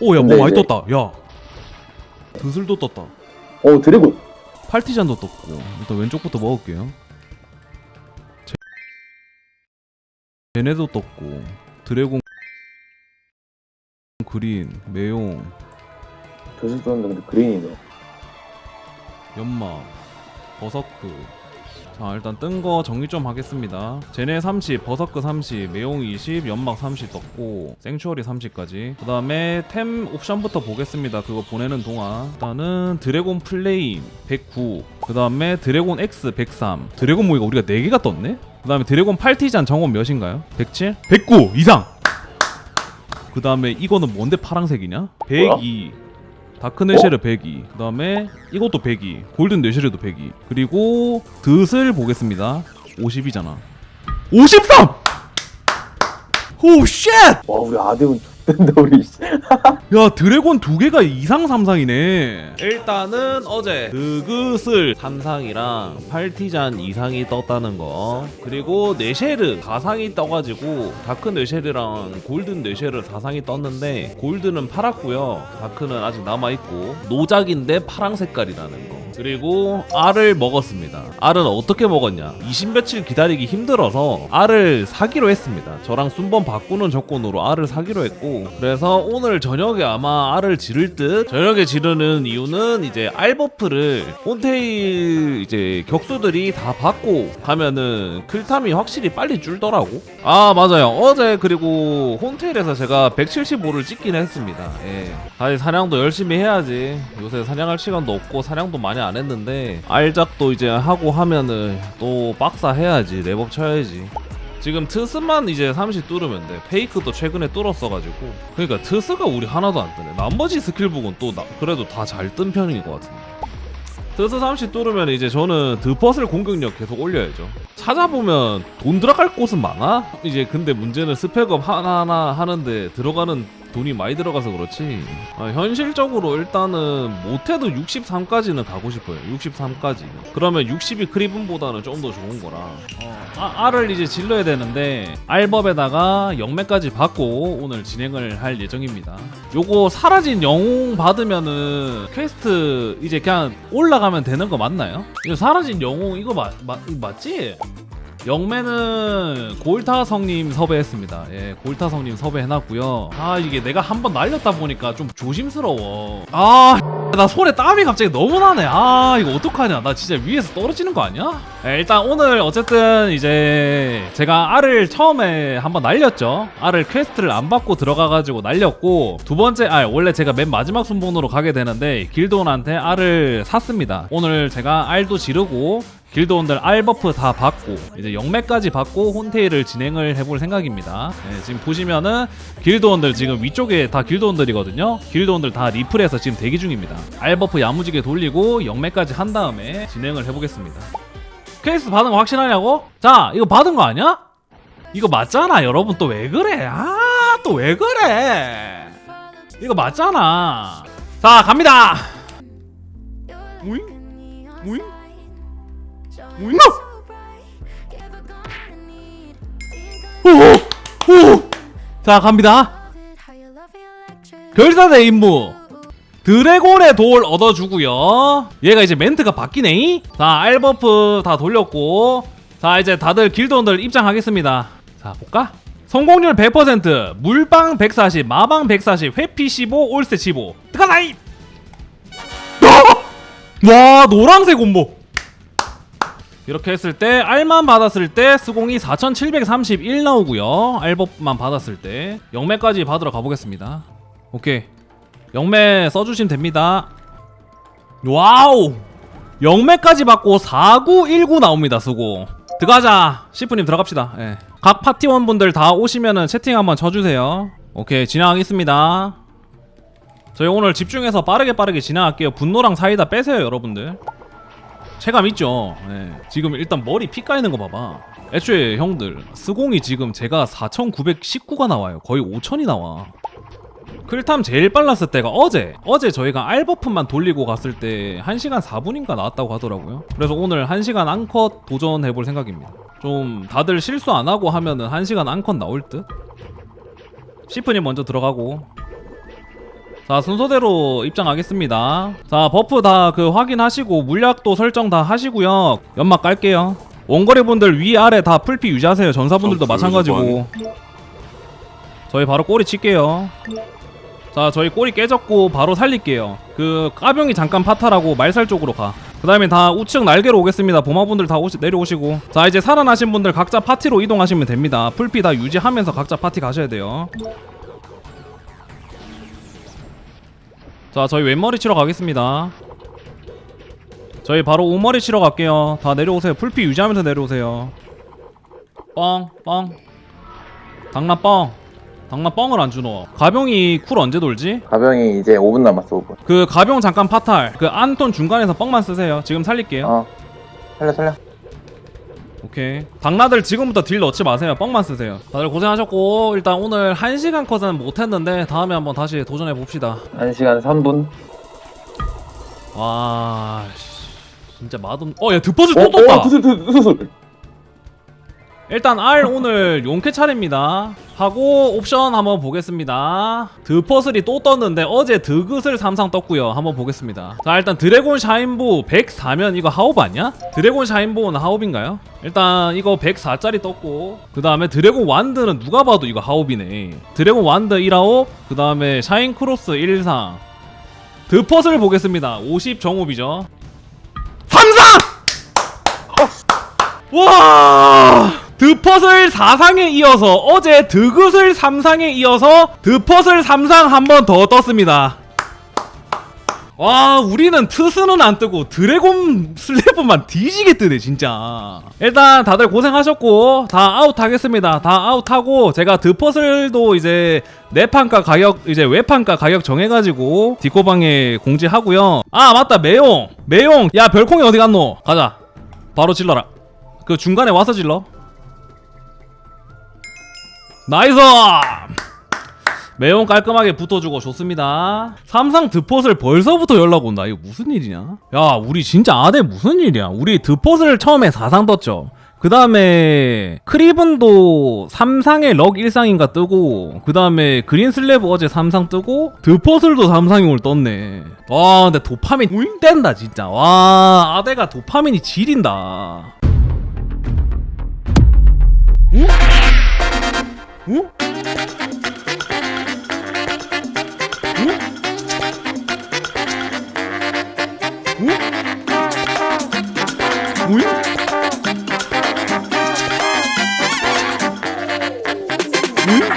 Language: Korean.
오 야 뭐 근데 많이 이제- 떴다. 야. 드슬도 떴다. 어 드래곤. 팔티잔도 떴고. 일단 왼쪽부터 먹을게요. 제- 쟤네도 떴고. 드래곤 그린 매용. 드슬 떴는데 근데 그린이네. 연막 버서크 자 일단 뜬 거 정리 좀 하겠습니다. 제네 30 버서크 30 매용 20 연막 30 떴고 생추어리 30까지. 그 다음에 템 옵션부터 보겠습니다. 그거 보내는 동안. 일단은 드래곤 플레임 109그 다음에 드래곤 X 103 드래곤 모이가 우리가 4개가 떴네? 그 다음에 드래곤 팔티잔 정원 몇인가요? 107? 109 이상. 그 다음에 이거는 뭔데 파랑색이냐? 102 다크네쉐르 102. 그 다음에 이것도 102. 골든 네쉐르도 102. 그리고 드슬 보겠습니다. 50이잖아. 53! 오 쉣! 와 우리 아대운 야 드래곤 두 개가 이상 삼상이네. 일단은 어제 드그슬 삼상이랑 팔티잔 이상이 떴다는 거. 그리고 네쉐르 4상이 떠가지고 다크 네쉐르랑 골든 네쉐르 4상이 떴는데 골드는 팔았고요. 다크는 아직 남아 있고 노작인데 파랑 색깔이라는 거. 그리고 알을 먹었습니다. 알은 어떻게 먹었냐? 20 며칠 기다리기 힘들어서 알을 사기로 했습니다. 저랑 순번 바꾸는 조건으로 알을 사기로 했고 그래서 오늘 저녁에 아마 알을 지를 듯 저녁에 지르는 이유는 이제 알버프를 온테일 이제 격수들이 다 받고 가면은 클탐이 확실히 빨리 줄더라고. 아 맞아요. 어제 그리고 혼테일에서 제가 175를 찍긴 했습니다. 예. 다시 사냥도 열심히 해야지. 요새 사냥할 시간도 없고 사냥도 많이 안 했는데 알작도 이제 하고 하면은 또 박사 해야지. 랩업 쳐야지. 지금 트스만 이제 30 뚫으면 돼. 페이크도 최근에 뚫었어가지고. 그러니까 트스가 우리 하나도 안 뜨네. 나머지 스킬북은 또 나- 그래도 다 잘 뜬 편인 것 같은데. 트스 30 뚫으면 이제 저는 드퍼슬 공격력 계속 올려야죠. 찾아보면 돈 들어갈 곳은 많아? 이제 근데 문제는 스펙업 하나하나 하는데 들어가는 돈이 많이 들어가서 그렇지. 아, 현실적으로 일단은 못해도 63까지는 가고 싶어요. 63까지. 그러면 60이 크리븐보다는 좀 더 좋은 거라. 어, 아, 알을 이제 질러야 되는데 알법에다가 영매까지 받고 오늘 진행을 할 예정입니다. 요거 사라진 영웅 받으면은 퀘스트 이제 그냥 올라가면 되는 거 맞나요? 이거 사라진 영웅 이거 맞, 맞, 이거 맞지? 영매는 골타 성님 섭외했습니다. 예, 골타 성님 섭외해놨고요. 아 이게 내가 한번 날렸다 보니까 좀 조심스러워. 아, 나 손에 땀이 갑자기 너무 나네. 아 이거 어떡하냐? 나 진짜 위에서 떨어지는 거 아니야? 예, 일단 오늘 어쨌든 이제 제가 알을 처음에 한번 날렸죠. 알을 퀘스트를 안 받고 들어가가지고 날렸고 두 번째 알 원래 제가 맨 마지막 순번으로 가게 되는데 길드온한테 알을 샀습니다. 오늘 제가 알도 지르고 길드원들 알버프 다 받고 이제 영매까지 받고 혼테일을 진행을 해볼 생각입니다. 네, 지금 보시면은 길드원들 지금 위쪽에 다 길드원들이거든요. 길드원들 다 리플해서 지금 대기 중입니다. 알버프 야무지게 돌리고 영매까지 한 다음에 진행을 해보겠습니다. 퀘스트 받은 거 확실하냐고? 자, 이거 받은 거 아니야? 이거 맞잖아, 여러분. 또 왜 그래? 아, 또 왜 그래? 이거 맞잖아. 자, 갑니다. 무잉? 무잉? 오! 오! 자, 갑니다. 결사대 임무. 드래곤의 돌 얻어주고요. 얘가 이제 멘트가 바뀌네. 자, 알버프 다 돌렸고. 자, 이제 다들 길드원들 입장하겠습니다. 자, 볼까? 성공률 100%, 물방 140, 마방 140, 회피 15, 올세 15. 뜨가나이! 와, 노란색 온보. 이렇게 했을 때 알만 받았을 때 수공이 4731 나오고요. 알법만 받았을 때 영매까지 받으러 가보겠습니다. 오케이. 영매 써주시면 됩니다. 와우! 영매까지 받고 4919 나옵니다, 수고. 들어가자. 시프님 들어갑시다. 예. 각 파티원분들 다 오시면은 채팅 한번 쳐주세요. 오케이, 진행하겠습니다. 저희 오늘 집중해서 빠르게 빠르게 진행할게요. 분노랑 사이다 빼세요, 여러분들. 체감 있죠? 예. 지금 일단 머리 피 까이는 거 봐봐. 애초에 형들, 스공이 지금 제가 4,919가 나와요. 거의 5,000이 나와. 클탐 제일 빨랐을 때가 어제 어제 저희가 알버프만 돌리고 갔을 때 1시간 4분인가 나왔다고 하더라고요 그래서 오늘 1시간 안컷 도전해볼 생각입니다 좀 다들 실수 안 하고 하면은 1시간 안컷 나올 듯 시프님 먼저 들어가고 자 순서대로 입장하겠습니다. 자 버프 다 그 확인하시고 물약도 설정 다 하시고요. 연막 깔게요. 원거리 분들 위아래 다 풀피 유지하세요. 전사분들도 마찬가지고. 저희 바로 꼬리 칠게요. 자 저희 꼬리 깨졌고 바로 살릴게요. 그 까병이 잠깐 파탈하고 말살 쪽으로 가그 다음에 다 우측 날개로 오겠습니다. 보마분들 다 오시, 내려오시고. 자 이제 살아나신 분들 각자 파티로 이동하시면 됩니다. 풀피 다 유지하면서 각자 파티 가셔야 돼요 자 저희 왼머리 치러 가겠습니다. 저희 바로 오머리 치러 갈게요. 다 내려오세요. 풀피 유지하면서 내려오세요. 뻥뻥. 당나 뻥. 당나 뻥을 안 주노. 가병이 쿨 언제 돌지? 가병이 이제 5분 남았어 5분. 그 가병 잠깐 파탈. 그 안톤 중간에서 뻥만 쓰세요. 지금 살릴게요. 어. 살려 살려 오케이. 당나들 지금부터 딜 넣지 마세요. 뻥만 쓰세요. 다들 고생하셨고 일단 오늘 1시간 컷은 못했는데 다음에 한번 다시 도전해 봅시다. 1시간 3분. 와 씨, 진짜 맛없 어야 드퍼즈 또 떴다. 어, 두술 두술 두술 일단 R 오늘 용캐 차례입니다. 하고 옵션 한번 보겠습니다. 드퍼슬이 또 떴는데 어제 드그슬 삼상 떴고요. 한번 보겠습니다. 자 일단 드래곤 샤인보 104면 이거 하옵 아니야? 드래곤 샤인보는 하옵인가요? 일단 이거 104짜리 떴고 그 다음에 드래곤 완드는 누가 봐도 이거 하옵이네. 드래곤 완드 1하옵 그 다음에 샤인 크로스 1상. 드퍼슬 보겠습니다. 50 정옵이죠. 삼상! 와! 드퍼슬 4상에 이어서 어제 드그슬 3상에 이어서 드퍼슬 3상 한 번 더 떴습니다. 와 우리는 트스는 안 뜨고 드래곤 슬래브만 뒤지게 뜨네 진짜. 일단 다들 고생하셨고 다 아웃 하겠습니다. 다 아웃 하고 제가 드퍼슬도 이제 내판가 가격 이제 외판가 가격 정해가지고 디코방에 공지하고요. 아 맞다. 매용. 매용. 야 별콩이 어디 갔노? 가자. 바로 질러라. 그 중간에 와서 질러 나이스 매운 깔끔하게 붙어주고 좋습니다. 삼상 드폿을 벌써부터 연락 온다. 이거 무슨 일이냐? 야 우리 진짜 아대 무슨 일이야? 우리 드폿을 처음에 4상 떴죠. 그 다음에 크리븐도 3상에 럭 1상인가 뜨고 그 다음에 그린 슬래브 어제 3상 뜨고 드퍼슬도 3상이 오늘 떴네. 와 근데 도파민 울 뗀다 진짜. 와 아대가 도파민이 지린다 嗯。